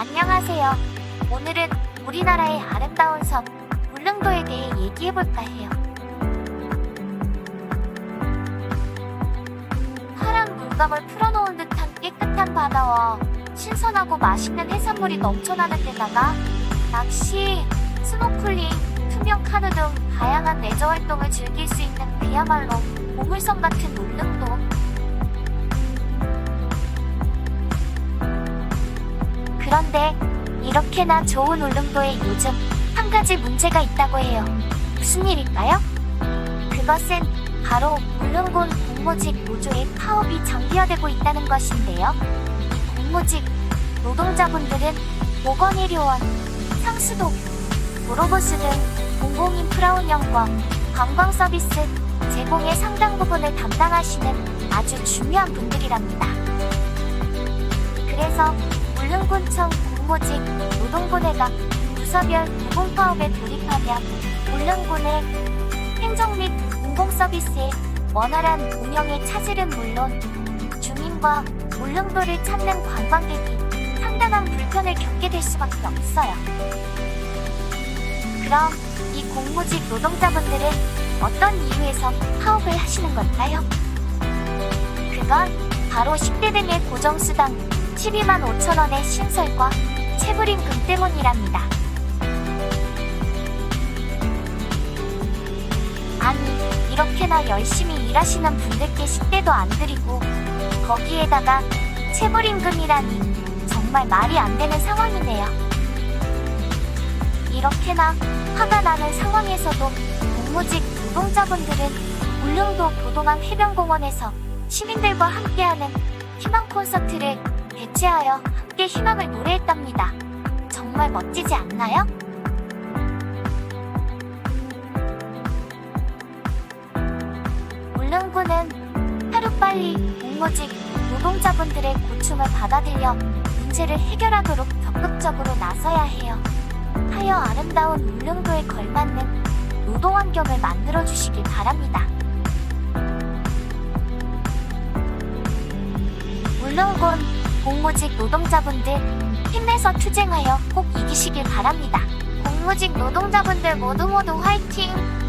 안녕하세요. 오늘은 우리나라의 아름다운 섬 울릉도에 대해 얘기해볼까 해요. 파란 물감을 풀어놓은 듯한 깨끗한 바다와 신선하고 맛있는 해산물이 넘쳐나는 데다가 낚시, 스노클링, 투명 카누 등 다양한 레저 활동을 즐길 수 있는 그야말로 보물섬 같은 울릉도. 그런데 이렇게나 좋은 울릉도에 요즘 한 가지 문제가 있다고 해요. 무슨 일일까요? 그것은 바로 울릉군 공모직 노조의 파업이 장기화되고 있다는 것인데요. 이 공모직 노동자분들은 보건의료원, 상수도, 도로버스 등 공공인프라 운영과 관광 서비스 제공의 상당 부분을 담당하시는 아주 중요한 분들이랍니다. 그래서 울릉군청 공모직 노동부대가 부서별 공공파업에 돌입하면 울릉군의 행정 및 공공서비스의 원활한 운영의 차질은 물론 주민과 울릉도를 찾는 관광객이 상당한 불편을 겪게 될 수밖에 없어요. 그럼 이 공무직 노동자분들은 어떤 이유에서 파업을 하시는 걸까요? 그건 바로 10대 등의 고정수당 12만 5천 원의 신설과 체불임금 때문이랍니다. 아니, 이렇게나 열심히 일하시는 분들께 10대도 안 드리고 거기에다가 체불임금이라니 정말 말이 안 되는 상황이네요. 이렇게나 화가 나는 상황에서도 공무직 노동자분들은 울릉도 도동항 해변공원에서 시민들과 함께하는 희망 콘서트를 개최하여 함께 희망을 노래했답니다. 정말 멋지지 않나요? 울릉군은 하루빨리 공무직 노동자분들의 고충을 받아들여 문제를 해결하도록 적극적으로 나서야 해요. 하여 아름다운 울릉도에 걸맞는 노동 환경을 만들어 주시길 바랍니다. 울릉군 공무직 노동자분들 힘내서 투쟁하여 꼭 이기시길 바랍니다. 공무직 노동자분들 모두 모두 화이팅!